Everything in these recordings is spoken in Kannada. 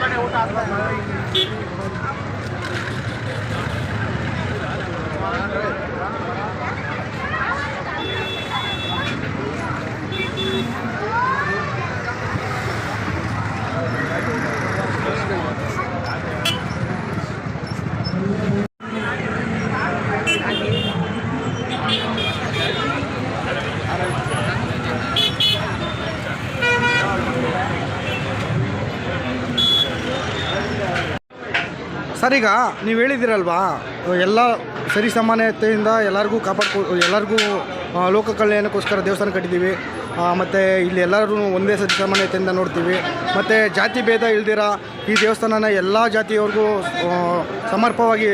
ก็ได้โอ ಸರ್ ನೀವು ಹೇಳಿದಿರಲ್ವಾ? ಎಲ್ಲ ಸರಿ ಸಮಾನತೆಯಿಂದ ಎಲ್ಲರಿಗೂ ಕಾಪಾಡ್ಕೊ, ಎಲ್ಲರಿಗೂ ಲೋಕ ಕಲ್ಯಾಣಕ್ಕೋಸ್ಕರ ದೇವಸ್ಥಾನ ಕಟ್ಟಿದ್ದೀವಿ ಮತ್ತು ಇಲ್ಲಿ ಎಲ್ಲರೂ ಒಂದೇ ಸರಿ ಸಮಾನತೆಯಿಂದ ನೋಡ್ತೀವಿ. ಮತ್ತು ಜಾತಿ ಭೇದ ಇಲ್ದಿರ ಈ ದೇವಸ್ಥಾನನ ಎಲ್ಲ ಜಾತಿಯವ್ರಿಗೂ ಸಮರ್ಪವಾಗಿ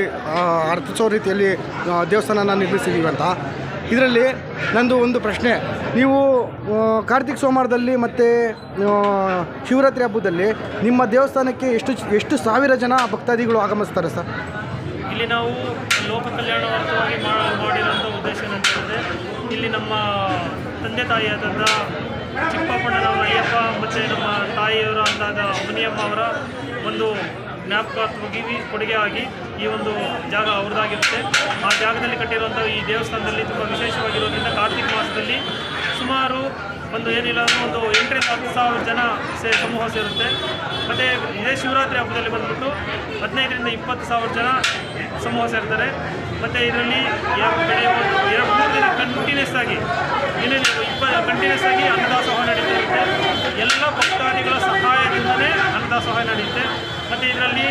ಅರ್ಥಿಸೋ ರೀತಿಯಲ್ಲಿ ದೇವಸ್ಥಾನನ ನಿರ್ಮಿಸಿದ್ದೀವಿ ಅಂತ. ಇದರಲ್ಲಿ ನಂದು ಒಂದು ಪ್ರಶ್ನೆ. ನೀವು ಕಾರ್ತಿಕ್ ಸೋಮವಾರದಲ್ಲಿ ಮತ್ತು ಶಿವರಾತ್ರಿ ಹಬ್ಬದಲ್ಲಿ ನಿಮ್ಮ ದೇವಸ್ಥಾನಕ್ಕೆ ಎಷ್ಟು ಎಷ್ಟು ಸಾವಿರ ಜನ ಭಕ್ತಾದಿಗಳು ಆಗಮಿಸ್ತಾರೆ ಸರ್? ಇಲ್ಲಿ ನಾವು ಲೋಕ ಕಲ್ಯಾಣವಾಗಿ ಮಾಡಿರುವಂಥ ಉದ್ದೇಶ ಏನಂತಂದರೆ ಇಲ್ಲಿ ನಮ್ಮ ತಂದೆ ತಾಯಿಯಾದಂಥ ಚಿಕ್ಕಪ್ಪಣ್ಣನವರ ಅಯ್ಯಪ್ಪ ಮತ್ತು ನಮ್ಮ ತಾಯಿಯವರ ಅಂತಾದ ಮುನಿಯಮ್ಮ ಅವರ ಒಂದು ಜ್ಞಾಪಕಾರ್ಥವಾಗಿ ಕೊಡುಗೆ ಆಗಿ ಈ ಒಂದು ಜಾಗ ಅವ್ರದ್ದಾಗಿರುತ್ತೆ. ಆ ಜಾಗದಲ್ಲಿ ಕಟ್ಟಿರುವಂಥ ಈ ದೇವಸ್ಥಾನದಲ್ಲಿ ತುಂಬ ವಿಶೇಷವಾಗಿರೋದ್ರಿಂದ ಕಾರ್ತಿಕ ಮಾಸದಲ್ಲಿ ಸುಮಾರು ಒಂದು ಏನಿಲ್ಲ, ಒಂದು ಎಂಟರಿಂದ ಹತ್ತು ಸಾವಿರ ಜನ ಸೇ, ಸಮೂಹ ಸೇರುತ್ತೆ. ಮತ್ತು ಇದೇ ಶಿವರಾತ್ರಿ ಹಬ್ಬದಲ್ಲಿ ಬಂದ್ಬಿಟ್ಟು ಹದಿನೈದರಿಂದ ಇಪ್ಪತ್ತು ಸಾವಿರ ಜನ ಸಮೂಹ ಸೇರ್ತಾರೆ. ಮತ್ತು ಇದರಲ್ಲಿ ಎರಡು, ಮೂರು ದಿನ ಕಂಟಿನ್ಯೂಸ್ ಆಗಿ ಏನೇನು ಇಪ್ಪ ಕಂಟಿನ್ಯೂಸ್ ಆಗಿ ಅನ್ನದಾಸೋಹ ನಡೀತಾ ಇರುತ್ತೆ. ಎಲ್ಲ ಭಕ್ತಾದಿಗಳ ಸಹಾಯದಿಂದಲೇ ಅನ್ನದಾಸೋಹ ನಡೆಯುತ್ತೆ. ಮತ್ತು ಇದರಲ್ಲಿ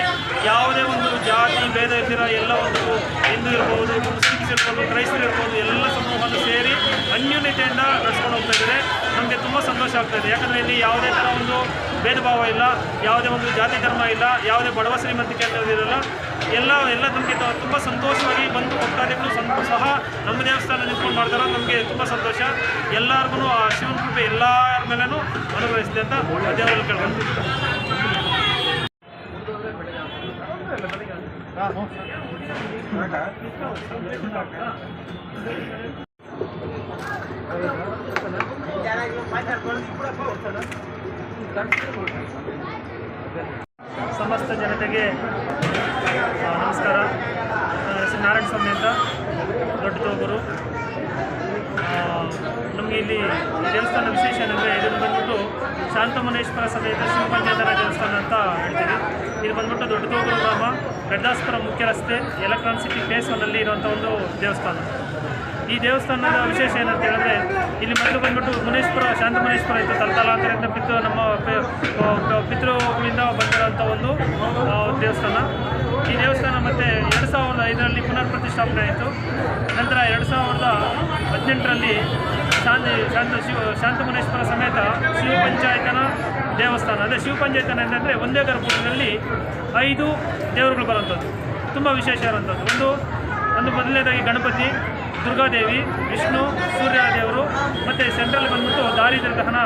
ಯಾವುದೇ ಒಂದು ಜಾತಿ, ಭೇದ ಇದ್ದಿರ ಎಲ್ಲ ಒಂದು ಹಿಂದೂ ಇರ್ಬೋದು ಮುಸ್ಲಿಮ್ಸ್ ಇರ್ಬೋದು, ಕ್ರೈಸ್ತರು ಇರ್ಬೋದು, ಎಲ್ಲ ಸಮೂಹವನ್ನು ಸೇರಿ ಅನ್ಯೂನ್ಯತೆಯಿಂದ ನಡೆಸ್ಕೊಂಡು ಹೋಗ್ತಾ ಇದ್ದಾರೆ. ನಮಗೆ ತುಂಬ ಸಂತೋಷ ಆಗ್ತಾ ಇದೆ. ಯಾಕಂದರೆ ಇಲ್ಲಿ ಯಾವುದೇ ಥರ ಒಂದು ಭೇದ ಭಾವ ಇಲ್ಲ, ಯಾವುದೇ ಒಂದು ಜಾತಿ ಧರ್ಮ ಇಲ್ಲ, ಯಾವುದೇ ಬಡವ ಶ್ರೀಮಂತಿಕೆ ಅಂತ ಎಲ್ಲ ಎಲ್ಲ ನಮಗೆ ತುಂಬ ಸಂತೋಷವಾಗಿ ಬಂದು ಭಕ್ತಾದಿಗಳು ಸಂತೋಷ ಸಹ ನಮ್ಮ ದೇವಸ್ಥಾನ ನಿಂತ್ಕೊಂಡು ಮಾಡ್ತಾರೋ. ನಮಗೆ ತುಂಬ ಸಂತೋಷ. ಎಲ್ಲರಿಗೂ ಆ ಶಿವನ ಕೃಪೆ ಎಲ್ಲರ ಮೇಲೂ ಅನುಗ್ರಹಿಸಿದೆ ಅಂತ ದೇವರಲ್ಲಿ ಕೇಳ್ಕೊಂತೀನಿ ಸಮಸ್ತ ಜನತೆಗೆ ನಮಸ್ಕಾರ. ಹೆಸರು ನಾರಾಯಣ ಸ್ವಾಮಿ ಅಂತ ದೊಡ್ಡ ತೋಗರು. ನಮಗೆ ಇಲ್ಲಿ ದೇವಸ್ಥಾನ ವಿಶೇಷ ಏನಂದರೆ ಇದನ್ನು ಬಂದ್ಬಿಟ್ಟು ಶಾಂತಮನೇಶ್ವರ ಸಮೇತ ಶಿವಪಂಚೇಂದ್ರ ದೇವಸ್ಥಾನ ಅಂತ ಹೇಳ್ತೀವಿ. ಇದು ಬಂದ್ಬಿಟ್ಟು ದೊಡ್ಡ ತೋಗರು ಗ್ರಾಮ. ಗಡ್ಡಾಸ್ಪುರ ಮುಖ್ಯ ರಸ್ತೆ, ಎಲೆಕ್ಟ್ರಾನ್ ಸಿಟಿ ಫೇಸ್ ಒನ್ನಲ್ಲಿ ಇರುವಂಥ ಒಂದು ದೇವಸ್ಥಾನ. ಈ ದೇವಸ್ಥಾನದ ವಿಶೇಷ ಏನಂತ ಹೇಳಿದ್ರೆ, ಇಲ್ಲಿ ಮೊದಲು ಬಂದ್ಬಿಟ್ಟು ಮುನೇಶ್ವರ, ಶಾಂತಮನೇಶ್ವರ ಇತ್ತು ತಲತಲಾಂತರದಿಂದ ಪಿತೃ ನಮ್ಮ ಪಿತೃಗಳಿಂದ ಬಂದಿರೋಂಥ ಒಂದು ದೇವಸ್ಥಾನ. ಈ ದೇವಸ್ಥಾನ ಮತ್ತೆ ಎರಡು ಸಾವಿರದ ಐದರಲ್ಲಿ ಪುನರ್ ಪ್ರತಿಷ್ಠಾಪನೆ ಆಯಿತು. ನಂತರ ಎರಡು ಸಾವಿರದ ಹದಿನೆಂಟರಲ್ಲಿ ಶಾಂತಿ ಶಾಂತ ಶಿವ ಶಾಂತಮುನೇಶ್ವರ ಸಮೇತ ಶಿವ ಪಂಚಾಯತನ ದೇವಸ್ಥಾನ, ಅಂದರೆ ಶಿವ ಪಂಚಾಯತನ ಅಂತಂದರೆ ಒಂದೇ ಗರ್ಭದಲ್ಲಿ ಐದು ದೇವರುಗಳು ಬರುವಂಥದ್ದು. ತುಂಬ ವಿಶೇಷ ಇರುವಂಥದ್ದು. ಒಂದು ಒಂದು ಮೊದಲನೇದಾಗಿ ಗಣಪತಿ, ದುರ್ಗಾದೇವಿ, ವಿಷ್ಣು ಸೂರ್ಯ ದೇವರು ಮತ್ತು ಸೆಂಟ್ರಲ್ ಬಂದ್ಬಿಟ್ಟು ದಾರಿದ್ರ ದಹನ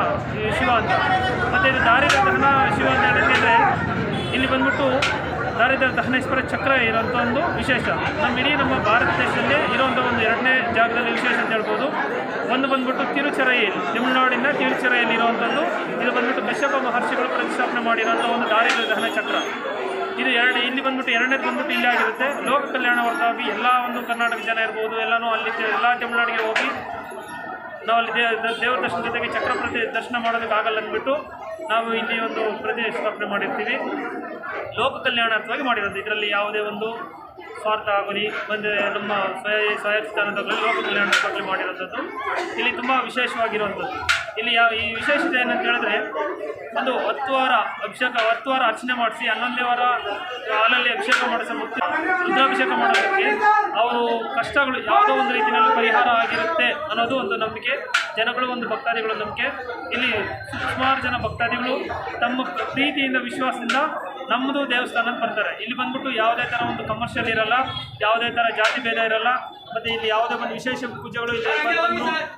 ಶಿವ ಅಂತ. ಮತ್ತು ಇದು ದಾರಿದ್ರ ದಹನ, ಶಿವ ಅಂತ ಹೇಳಿದ್ರೆ ಇಲ್ಲಿ ಬಂದ್ಬಿಟ್ಟು ದಾರಿದ್ರ ದಹನೇಶ್ವರ ಚಕ್ರ ಇರೋಂಥ ಒಂದು ವಿಶೇಷ. ನಮ್ಮ ಇಡೀ ನಮ್ಮ ಭಾರತ ದೇಶದಲ್ಲಿ ಇರೋವಂಥ ಒಂದು ಎರಡನೇ ಜಾಗದಲ್ಲಿ ವಿಶೇಷ ಹೇಳ್ಬೋದು ಒಂದು ಬಂದ್ಬಿಟ್ಟು ತಿರುಚರೈ ತಮಿಳುನಾಡಿನ ತಿರುಚರೈಯಲ್ಲಿ ಇರುವಂಥದ್ದು ಇದು ಬಂದ್ಬಿಟ್ಟು ಕಶ್ಯಪ ಮಹರ್ಷಿಗಳು ಪ್ರತಿಷ್ಠಾಪನೆ ಮಾಡಿರೋಂಥ ಒಂದು ದಾರಿ ದಹನ ಚಕ್ರ. ಇದು ಎರಡು, ಇಲ್ಲಿ ಬಂದ್ಬಿಟ್ಟು ಎರಡನೇದು ಬಂದ್ಬಿಟ್ಟು ಇಲ್ಲಿ ಆಗಿರುತ್ತೆ. ಲೋಕ ಕಲ್ಯಾಣ ಹೊರತಾಗಿ ಎಲ್ಲ ಒಂದು ಕರ್ನಾಟಕ ಜನ ಇರ್ಬೋದು. ಎಲ್ಲನೂ ಅಲ್ಲಿ ಎಲ್ಲ ತಮಿಳುನಾಡಿಗೆ ಹೋಗಿ ನಾವು ಅಲ್ಲಿ ದೇವ್ರ ದರ್ಶನ ಜೊತೆಗೆ ಚಕ್ರ ಪ್ರತಿ ದರ್ಶನ ಮಾಡೋದಕ್ಕಾಗಲ್ಲ ಅಂದ್ಬಿಟ್ಟು ನಾವು ಇಲ್ಲಿ ಒಂದು ಪ್ರತಿಷ್ಠಾಪನೆ ಮಾಡಿರ್ತೀವಿ. ಲೋಕ ಕಲ್ಯಾಣಾರ್ಥವಾಗಿ ಮಾಡಿರೋದು. ಇದರಲ್ಲಿ ಯಾವುದೇ ಒಂದು ಸ್ವಾರ್ಥ ಆಗಲಿ ಬಂದು ನಮ್ಮ ಸ್ವಯ ಸ್ವಯಸ್ಥಾನದಲ್ಲಿ ಲೋಕ ಕಲ್ಯಾಣಕ್ಕಾಗಲಿ ಮಾಡಿರೋಂಥದ್ದು ಇಲ್ಲಿ ತುಂಬ ವಿಶೇಷವಾಗಿರುವಂಥದ್ದು. ಇಲ್ಲಿ ಯಾವ ಈ ವಿಶೇಷತೆ ಏನಂತ ಹೇಳಿದ್ರೆ, ಒಂದು ಹತ್ತು ವಾರ ಅಭಿಷೇಕ, ಹತ್ತು ವಾರ ಅರ್ಚನೆ ಮಾಡಿಸಿ ಹನ್ನೊಂದೇ ವಾರ ಹಾಲಲ್ಲಿ ಅಭಿಷೇಕ ಮಾಡಿಸೋ ಮತ್ತು ರುದ್ರಾಭಿಷೇಕ ಮಾಡೋದಕ್ಕೆ ಅವರು ಕಷ್ಟಗಳು ಯಾವುದೋ ಒಂದು ರೀತಿಯಲ್ಲಿ ಪರಿಹಾರ ಆಗಿರುತ್ತೆ ಅನ್ನೋದು ಒಂದು ನಂಬಿಕೆ. ಜನಗಳು ಒಂದು ಭಕ್ತಾದಿಗಳು ನಂಬಿಕೆ. ಇಲ್ಲಿ ಸುಮಾರು ಜನ ಭಕ್ತಾದಿಗಳು ತಮ್ಮ ಪ್ರೀತಿಯಿಂದ, ವಿಶ್ವಾಸದಿಂದ ನಮ್ಮದು ದೇವಸ್ಥಾನಕ್ಕೆ ಬರ್ತಾರೆ. ಇಲ್ಲಿ ಬಂದ್ಬಿಟ್ಟು ಯಾವುದೇ ಥರ ಒಂದು ಕಮರ್ಷಿಯಲ್ ಇರಲ್ಲ, ಯಾವುದೇ ಥರ ಜಾತಿ ಭೇದ ಇರಲ್ಲ. ಮತ್ತು ಇಲ್ಲಿ ಯಾವುದೇ ಒಂದು ವಿಶೇಷ ಪೂಜೆಗಳು ಇಲ್ಲ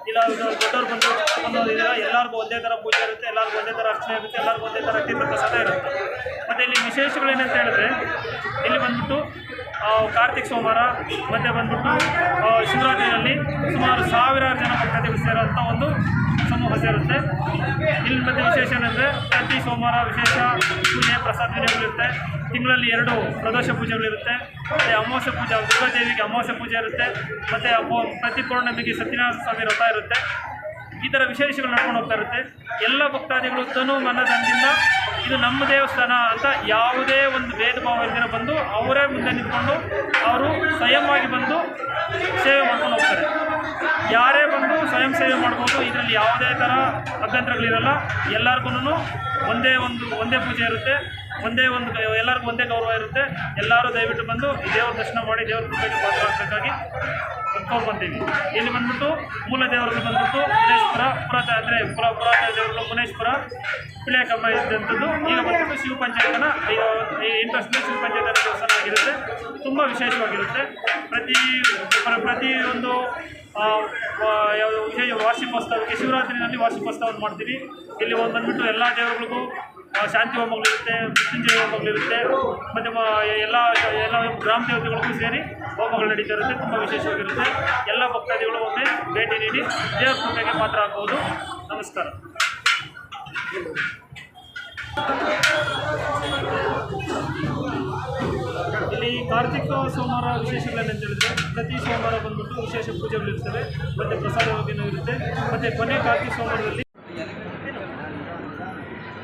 ಇಲ್ಲ ದೊಡ್ಡವ್ರು ಬಂದು ಅನ್ನೋದು ಎಲ್ಲರಿಗೂ ಒಂದೇ ಥರ ಪೂಜೆ ಇರುತ್ತೆ, ಎಲ್ಲರಿಗೂ ಒಂದೇ ಥರ ಅರ್ಚನೆ ಇರುತ್ತೆ, ಎಲ್ಲರಿಗೂ ಒಂದೇ ಥರ ತೀರ್ಥ ಪ್ರಸಾದ ಇರುತ್ತೆ. ಮತ್ತು ಇಲ್ಲಿ ವಿಶೇಷಗಳೇನಂತ ಹೇಳಿದ್ರೆ, ಇಲ್ಲಿ ಬಂದ್ಬಿಟ್ಟು ಕಾರ್ತಿಕ್ ಸೋಮವಾರ, ಮತ್ತು ಬಂದ್ಬಿಟ್ಟು ಶಿವರಾತ್ರಿಯಲ್ಲಿ ಸುಮಾರು ಸಾವಿರಾರು ಜನ ಭಕ್ತಾದಿಗಳು ಸೇರೋಂಥ ಒಂದು ಸಮಸ್ಯೆ ಇರುತ್ತೆ. ಇಲ್ಲಿ ಮತ್ತೆ ವಿಶೇಷ ಏನಂದರೆ, ಪ್ರತಿ ಸೋಮವಾರ ವಿಶೇಷ ಪೂಜೆ, ಪ್ರಸಾದ ವಿನಿಯೋಗಗಳಿರುತ್ತೆ ತಿಂಗಳಲ್ಲಿ ಎರಡು ಪ್ರದೋಷ ಪೂಜೆಗಳಿರುತ್ತೆ ಮತ್ತು ಅಮಾವಾಸ್ಯ ಪೂಜೆ, ದುರ್ಗಾದೇವಿಗೆ ಅಮಾವಾಸ್ಯ ಪೂಜೆ ಇರುತ್ತೆ. ಮತ್ತು ಅಮೋ ಪ್ರತಿ ಪೌರ್ಣಮಿಗೆ ಸತ್ಯನಾರಾಯಣ ಸ್ವಾಮಿ ವ್ರತ ಇರುತ್ತೆ. ಈ ಥರ ವಿಶೇಷಗಳು ನಡ್ಕೊಂಡು ಹೋಗ್ತಾ ಇರುತ್ತೆ. ಎಲ್ಲ ಭಕ್ತಾದಿಗಳು ತನು ಮನದಂದಿಂದ ಇದು ನಮ್ಮ ದೇವಸ್ಥಾನ ಅಂತ ಯಾವುದೇ ಒಂದು ಭೇದ ಭಾವ ಇಲ್ಲದೇ ಬಂದು ಅವರೇ ಮುಂದೆ ನಿಂತ್ಕೊಂಡು ಅವರು ಸ್ವಯಂವಾಗಿ ಬಂದು ಸೇವೆ ಮಾಡ್ಕೊಂಡು ಹೋಗ್ತಾರೆ. ಯಾರೇ ಬಂದು ಸ್ವಯಂ ಸೇವೆ ಮಾಡ್ಬೋದು, ಇದರಲ್ಲಿ ಯಾವುದೇ ಥರ ಅಭ್ಯಂತರಗಳಿರಲ್ಲ. ಎಲ್ಲರಿಗೂ ಒಂದೇ ಒಂದು, ಒಂದೇ ಪೂಜೆ ಇರುತ್ತೆ. ಒಂದೇ ಒಂದು ಎಲ್ಲರಿಗೂ ಒಂದೇ ಗೌರವ ಇರುತ್ತೆ. ಎಲ್ಲರೂ ದಯವಿಟ್ಟು ಬಂದು ದೇವ್ರ ದರ್ಶನ ಮಾಡಿ ದೇವರ ಕೃಪೆಗೆ ಪಾತ್ರರಾಗಬೇಕಾಗಿ ಕರ್ಕೊಂಡ್ಬಂತೀವಿ ಇಲ್ಲಿ ಬಂದ್ಬಿಟ್ಟು ಮೂಲ ದೇವರಿಗೆ ಬಂದ್ಬಿಟ್ಟು ಮುನೇಶ್ವರ ಪುರಾತ ಅಂದರೆ ಪುರ ಪುರಾತ ದೇವರು ಮುನೇಶ್ವರ ಕಂಬ ಇದ್ದಂಥದ್ದು. ಈಗ ಬಂದ್ಬಿಟ್ಟು ಶಿವ ಪಂಚಾಯತನ ಇಂಟ್ರೆಸ್ಟ್ ಶಿವ ಪಂಚಾಯತನ ದೇವಸ್ಥಾನ ಆಗಿರುತ್ತೆ. ತುಂಬ ವಿಶೇಷವಾಗಿರುತ್ತೆ. ಪ್ರತಿ ಪ್ರತಿ ಪ್ರತಿಯೊಂದು ವಾರ್ಷಿಕೋತ್ಸವಕ್ಕೆ ಶಿವರಾತ್ರಿನಲ್ಲಿ ವಾರ್ಷಿಕೋತ್ಸವವನ್ನು ಮಾಡ್ತೀವಿ. ಇಲ್ಲಿ ಒಂದು ಬಂದ್ಬಿಟ್ಟು ಎಲ್ಲ ದೇವರುಗಳಿಗೂ ಶಾಂತಿ ಹೋಮಗಳಿರುತ್ತೆ ಮೃತ್ಯುಂಜಯ ಹೋಮಗಳಿರುತ್ತೆ ಮತ್ತು ಎಲ್ಲ ಎಲ್ಲ ಗ್ರಾಮ ದೇವತೆಗಳಿಗೂ ಸೇರಿ ಹೋಮಗಳು ನಡೀತಾ ಇರುತ್ತೆ ತುಂಬ ವಿಶೇಷವಾಗಿರುತ್ತೆ. ಎಲ್ಲ ಭಕ್ತಾದಿಗಳು ಒಮ್ಮೆ ಭೇಟಿ ನೀಡಿ ದೇವರ ಕೃಪೆಗೆ ಪಾತ್ರ ಆಗ್ಬೋದು. ನಮಸ್ಕಾರ. ಇಲ್ಲಿ ಕಾರ್ತಿಕ ಸೋಮವಾರ ವಿಶೇಷಗಳೇನಂತ ಹೇಳಿದ್ರೆ, ಪ್ರತಿ ಸೋಮವಾರ ಬಂದ್ಬಿಟ್ಟು ವಿಶೇಷ ಪೂಜೆಗಳಿರ್ತವೆ, ಮತ್ತು ಪ್ರಸಾದ ಇರುತ್ತೆ, ಮತ್ತು ಕೊನೆ ಕಾರ್ತಿಕ ಸೋಮವಾರದಲ್ಲಿ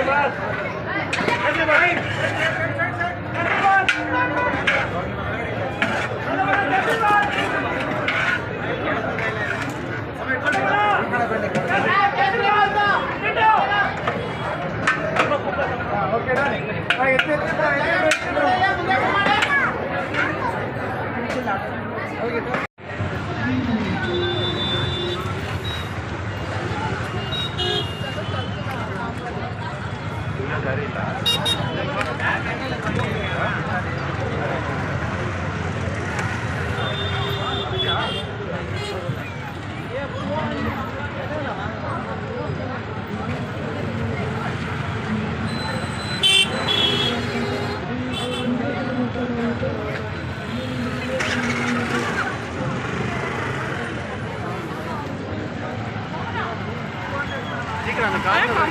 ಎಲ್ಲಿ